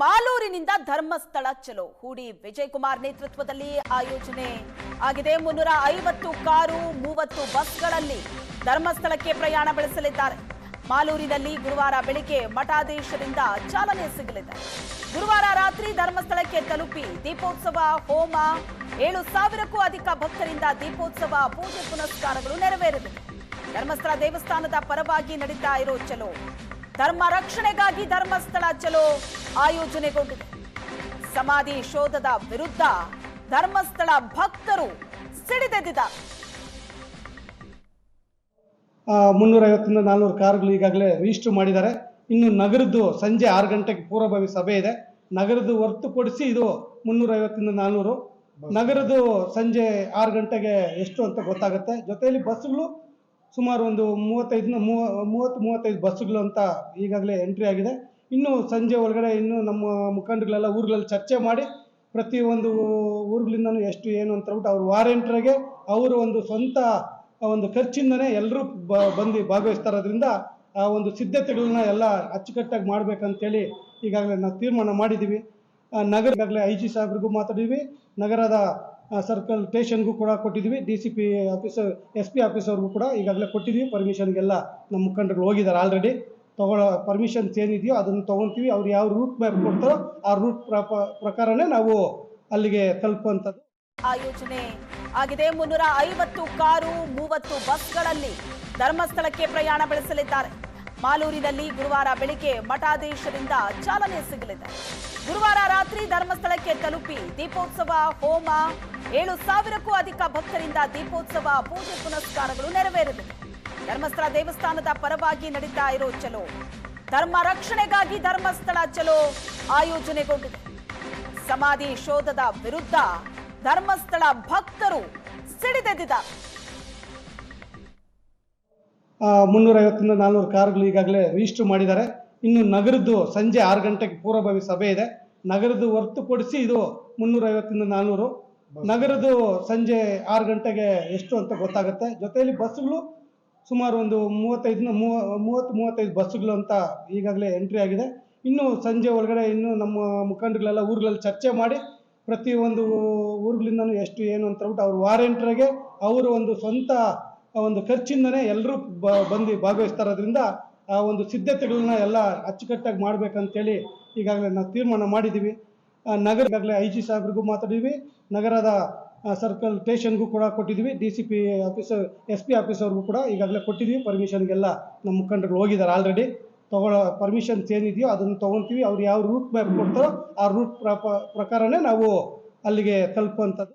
ಮಾಲೂರಿನಿಂದ ಧರ್ಮಸ್ಥಳ ಚಲೋ. ಹೂಡಿ ವಿಜಯ್ ಕುಮಾರ್ ನೇತೃತ್ವದಲ್ಲಿ ಆಯೋಜನೆ ಆಗಿದೆ. ಮುನ್ನೂರ ಐವತ್ತು ಕಾರು, ಮೂವತ್ತು ಬಸ್ಗಳಲ್ಲಿ ಧರ್ಮಸ್ಥಳಕ್ಕೆ ಪ್ರಯಾಣ ಬೆಳೆಸಲಿದ್ದಾರೆ. ಮಾಲೂರಿನಲ್ಲಿ ಗುರುವಾರ ಬೆಳಿಗ್ಗೆ ಮಠಾಧೀಶರಿಂದ ಚಾಲನೆ ಸಿಗಲಿದೆ. ಗುರುವಾರ ರಾತ್ರಿ ಧರ್ಮಸ್ಥಳಕ್ಕೆ ತಲುಪಿ ದೀಪೋತ್ಸವ, ಹೋಮ, ಏಳು ಸಾವಿರಕ್ಕೂ ಅಧಿಕ ಭಕ್ತರಿಂದ ದೀಪೋತ್ಸವ, ಪೂಜೆ ಪುನಸ್ಕಾರಗಳು ನೆರವೇರಲಿವೆ ಧರ್ಮಸ್ಥಳ ದೇವಸ್ಥಾನದ ಪರವಾಗಿ ನಡೀತಾ ಇರೋ ಚಲೋ. ಧರ್ಮ ರಕ್ಷಣೆಗಾಗಿ ಧರ್ಮಸ್ಥಳ ಚಲೋ ಆಯೋಜನೆಗೊಂಡಿದೆ. ಸಮಾಧಿ ಶೋಧದ ವಿರುದ್ಧ ಧರ್ಮಸ್ಥಳ ಭಕ್ತರು ಸಿಡಿದೆದ್ದಿದ್ದಾರೆ. ಮುನ್ನೂರೈವತ್ತರಿಂದ ನಾಲ್ನೂರು ಕಾರುಗಳು ಈಗಾಗಲೇ ರಿಜಿಸ್ಟರ್ ಮಾಡಿದ್ದಾರೆ. ಇನ್ನು ನಗರದ್ದು ಸಂಜೆ ಆರು ಗಂಟೆಗೆ ಪೂರ್ವಭಾವಿ ಸಭೆ ಇದೆ. ನಗರದ್ದು ಹೊರತುಪಡಿಸಿ ಇದು ಮುನ್ನೂರೈವತ್ತರಿಂದ ನಾನ್ನೂರು ನಗರದ್ದು ಸಂಜೆ ಆರು ಗಂಟೆಗೆ ಎಷ್ಟು ಅಂತ ಗೊತ್ತಾಗುತ್ತೆ. ಜೊತೆಯಲ್ಲಿ ಬಸ್ಸುಗಳು ಸುಮಾರು ಒಂದು ಮೂವತ್ತೈದು ಮೂವತ್ತು ಮೂವತ್ತೈದು ಬಸ್ಸುಗಳು ಅಂತ ಈಗಾಗಲೇ ಎಂಟ್ರಿ ಆಗಿದೆ. ಇನ್ನು ಸಂಜೆ ಒಳಗಡೆ ಇನ್ನು ನಮ್ಮ ಮುಖಂಡಗಳೆಲ್ಲ ಊರುಗಳಲ್ಲಿ ಚರ್ಚೆ ಮಾಡಿ ಪ್ರತಿ ಒಂದು ಊರುಗಳಿಂದನೂ ಎಷ್ಟು ಏನು ಅಂತ ಹೇಳ್ಬಿಟ್ಟು ಅವ್ರ ವಾರಂಟ್ರಿಗೆ ಅವರು ಒಂದು ಸ್ವಂತ ಒಂದು ಖರ್ಚಿಂದನೇ ಎಲ್ಲರೂ ಬಂದು ಭಾಗವಹಿಸ್ತಾ ಇರೋದ್ರಿಂದ ಆ ಒಂದು ಸಿದ್ಧತೆಗಳನ್ನ ಎಲ್ಲ ಅಚ್ಚುಕಟ್ಟಾಗಿ ಮಾಡ್ಬೇಕಂತೇಳಿ ಈಗಾಗಲೇ ನಾವು ತೀರ್ಮಾನ ಮಾಡಿದ್ದೀವಿ. ಆ, ನಗರ ಈಗಾಗಲೇ ಐ ಜಿ ಸಾಹೇಬ್ರಿಗೂ ಮಾತಾಡಿದ್ವಿ ನಗರದ ಸರ್ಕಲ್ ಸ್ಟೇಷನ್ಗೂ ಕೂಡ ಕೊಟ್ಟಿದ್ವಿ D C P officer S P ಆಫೀಸರ್ಗೂ ಕೂಡ ಈಗಾಗಲೇ ಕೊಟ್ಟಿದ್ದೀವಿ. ಪರ್ಮಿಷನ್ಗೆಲ್ಲ ನಮ್ಮ ಮುಖಂಡರು ಹೋಗಿದ್ದಾರೆ ಆಲ್ರೆಡಿ ತೊಗೊಳ್ಳೋ ಪರ್ಮಿಷನ್ಸ್ ಏನಿದೆಯೋ ಅದನ್ನು ತೊಗೊತೀವಿ ಅವ್ರು ಯಾವ ರೂಟ್ ಮ್ಯಾಪ್ ಕೊಡ್ತಾರೋ ಆ ರೂಟ್ ಪ್ರಕಾರನೇ ನಾವು ಅಲ್ಲಿಗೆ ತಲುಪುವಂಥದ್ದು. ಆಯೋಜನೆ ಆಗಿದೆ. ಮುನ್ನೂರ ಐವತ್ತು ಕಾರು, ಮೂವತ್ತು ಬಸ್ಗಳಲ್ಲಿ ಧರ್ಮಸ್ಥಳಕ್ಕೆ ಪ್ರಯಾಣ ಬೆಳೆಸಲಿದ್ದಾರೆ. ಮಾಲೂರಿನಲ್ಲಿ ಗುರುವಾರ ಬೆಳಿಗ್ಗೆ ಮಠಾಧೀಶರಿಂದ ಚಾಲನೆ ಸಿಗಲಿದೆ. ಗುರುವಾರ ರಾತ್ರಿ ಧರ್ಮಸ್ಥಳಕ್ಕೆ ತಲುಪಿ ದೀಪೋತ್ಸವ, ಹೋಮ, ಏಳು ಸಾವಿರಕ್ಕೂ ಅಧಿಕ ಭಕ್ತರಿಂದ ದೀಪೋತ್ಸವ, ಪೂಜೆ ಪುನಸ್ಕಾರಗಳು ನೆರವೇರಲಿವೆ. ಧರ್ಮಸ್ಥಳ ದೇವಸ್ಥಾನದ ಪರವಾಗಿ ನಡೀತಾ ಇರೋ ಚಲೋ. ಧರ್ಮ ರಕ್ಷಣೆಗಾಗಿ ಧರ್ಮಸ್ಥಳ ಚಲೋ ಆಯೋಜನೆಗೊಂಡಿದೆ. ಸಮಾಧಿ ಶೋಧದ ವಿರುದ್ಧ ಧರ್ಮಸ್ಥಳ ಭಕ್ತರು ಸಿಡಿದೆದ್ದಿದ್ದಾರೆ. ಮುನ್ನೂರೈವತ್ತರಿಂದ ನಾನ್ನೂರು ಕಾರುಗಳು ಈಗಾಗಲೇ ರಿಜಿಸ್ಟರ್ ಮಾಡಿದ್ದಾರೆ. ಇನ್ನು ನಗರದ್ದು ಸಂಜೆ ಆರು ಗಂಟೆಗೆ ಪೂರ್ವಭಾವಿ ಸಭೆ ಇದೆ. ನಗರದ್ದು ಹೊರತುಪಡಿಸಿ ಇದು ಮುನ್ನೂರೈವತ್ತರಿಂದ ನಾನ್ನೂರು ನಗರದ್ದು ಸಂಜೆ ಆರು ಗಂಟೆಗೆ ಎಷ್ಟು ಅಂತ ಗೊತ್ತಾಗುತ್ತೆ. ಜೊತೆಯಲ್ಲಿ ಬಸ್ಸುಗಳು ಸುಮಾರು ಒಂದು ಮೂವತ್ತೈದು ಮೂವತ್ತು ಮೂವತ್ತೈದು ಬಸ್ಸುಗಳು ಅಂತ ಈಗಾಗಲೇ ಎಂಟ್ರಿ ಆಗಿದೆ. ಇನ್ನು ಸಂಜೆ ಒಳಗಡೆ ಇನ್ನು ನಮ್ಮ ಮುಖಂಡಗಳೆಲ್ಲ ಊರುಗಳಲ್ಲಿ ಚರ್ಚೆ ಮಾಡಿ ಪ್ರತಿಯೊಂದು ಊರುಗಳಿಂದನೂ ಎಷ್ಟು ಏನು ಅಂತ ಹೇಳ್ಬಿಟ್ಟು ಅವ್ರು ವಾರೆಂಟ್ರಿಗೆ ಅವರು ಒಂದು ಸ್ವಂತ ಒಂದು ಖರ್ಚಿಂದನೇ ಎಲ್ಲರೂ ಬ ಬಂದು ಭಾಗವಹಿಸ್ತಾ ಇರೋದ್ರಿಂದ ಆ ಒಂದು ಸಿದ್ಧತೆಗಳನ್ನ ಎಲ್ಲ ಅಚ್ಚುಕಟ್ಟಾಗಿ ಮಾಡ್ಬೇಕಂತೇಳಿ ಈಗಾಗಲೇ ನಾವು ತೀರ್ಮಾನ ಮಾಡಿದ್ದೀವಿ. ಆ, ನಗರ ಈಗಾಗಲೇ ಐ ಜಿ ಸಾಹೇಬ್ರಿಗೂ ಮಾತಾಡಿದ್ವಿ ನಗರದ ಸರ್ಕಲ್ ಸ್ಟೇಷನ್ಗೂ ಕೂಡ ಕೊಟ್ಟಿದ್ದೀವಿ. D C P officer S P ಆಫೀಸರ್ಗೂ ಕೂಡ ಈಗಾಗಲೇ ಕೊಟ್ಟಿದ್ದೀವಿ. ಪರ್ಮಿಷನ್ಗೆಲ್ಲ ನಮ್ಮ ಮುಖಂಡರು ಹೋಗಿದ್ದಾರೆ ಆಲ್ರೆಡಿ. ತಗೊಳ್ಳೋ ಪರ್ಮಿಷನ್ಸ್ ಏನಿದೆಯೋ ಅದನ್ನು ತೊಗೊತೀವಿ ಅವ್ರು ಯಾವ ರೂಟ್ ಮ್ಯಾಪ್ ಕೊಡ್ತಾರೋ ಆ ರೂಟ್ ಪ್ರಕಾರನೇ ನಾವು ಅಲ್ಲಿಗೆ ತಲುಪುವಂಥದ್ದು.